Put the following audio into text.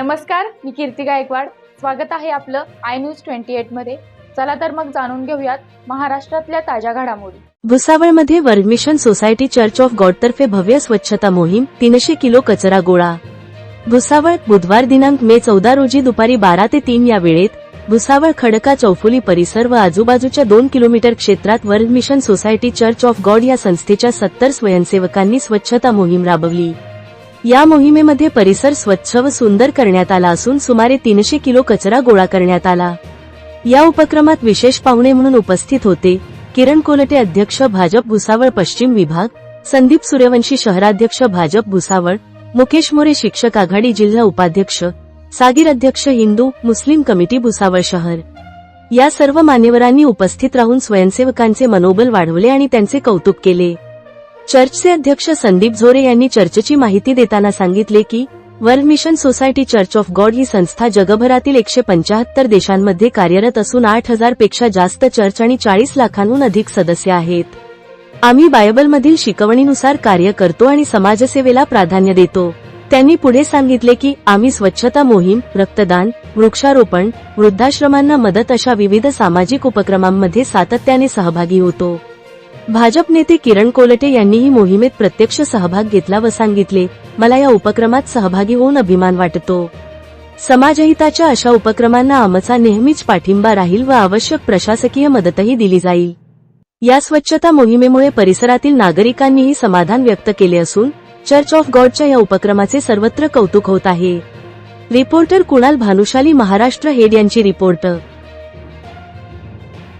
नमस्कार मी कीर्ती गायकवाड. स्वागत आहे आपलं आय न्यूज ट्वेंटी एटमध्ये. चला तर मग जाणून घेऊयात महाराष्ट्रातल्या ताज्या घडामोडी. भुसावळमध्ये world mission society church of गॉडतर्फे भव्य स्वच्छता मोहीम तीनशे किलो कचरा गोळा. भुसावळ बुधवार दिनांक मे चौदा रोजी दुपारी बारा ते तीन या वेळेत भुसावळ खडका चौफुली परिसर व आजूबाजूच्या दोन किलोमीटर क्षेत्रात world mission society church of God या संस्थेच्या सत्तर स्वयंसेवकांनी स्वच्छता मोहीम राबवली. या मोहिमेमध्ये परिसर स्वच्छ व सुंदर करण्यात आला असून सुमारे तीनशे किलो कचरा गोळा करण्यात आला. या उपक्रमात विशेष पाहुणे म्हणून उपस्थित होते किरण कोलटे अध्यक्ष भाजप भुसावळ पश्चिम विभाग संदीप सूर्यवंशी शहराध्यक्ष भाजप भुसावळ मुकेश मोरे शिक्षक आघाडी जिल्हा उपाध्यक्ष सागीर अध्यक्ष हिंदू मुस्लिम कमिटी भुसावळ शहर. या सर्व मान्यवरांनी उपस्थित राहून स्वयंसेवकांचे मनोबल वाढवले आणि त्यांचे कौतुक केले. चर्चचे अध्यक्ष संदीप झोरे यांनी चर्चची माहिती देताना सांगितले की world mission society church of God ही संस्था जगभरातील एकशे पंचाहत्तर देशांमध्ये कार्यरत असून आठ हजारपेक्षा जास्त चर्च आणि चाळीस लाखांहून अधिक सदस्य आहेत. आम्ही बायबलमधील शिकवणीनुसार कार्य करतो आणि समाजसेवेला प्राधान्य देतो. त्यांनी पुढे सांगितले की आम्ही स्वच्छता मोहीम रक्तदान वृक्षारोपण वृद्धाश्रमांना मदत अशा विविध सामाजिक उपक्रमांमध्ये सातत्याने सहभागी होतो. भाजप नेते किरण कोलटे यांनीही मोहिमेत प्रत्यक्ष सहभाग घेतला व सांगितले मला या उपक्रमात सहभागी होऊन अभिमान वाटतो. समाजहिताच्या अशा उपक्रमांना आमचा नेहमीच पाठिंबा राहील व आवश्यक प्रशासकीय मदतही दिली जाईल. या स्वच्छता मोहिमेमुळे परिसरातील नागरिकांनीही समाधान व्यक्त केले असून चर्च ऑफ गॉडच्या या उपक्रमाचे सर्वत्र कौतुक होत आहे. रिपोर्टर कुणाल भानुशाली महाराष्ट्र हेड यांची रिपोर्ट.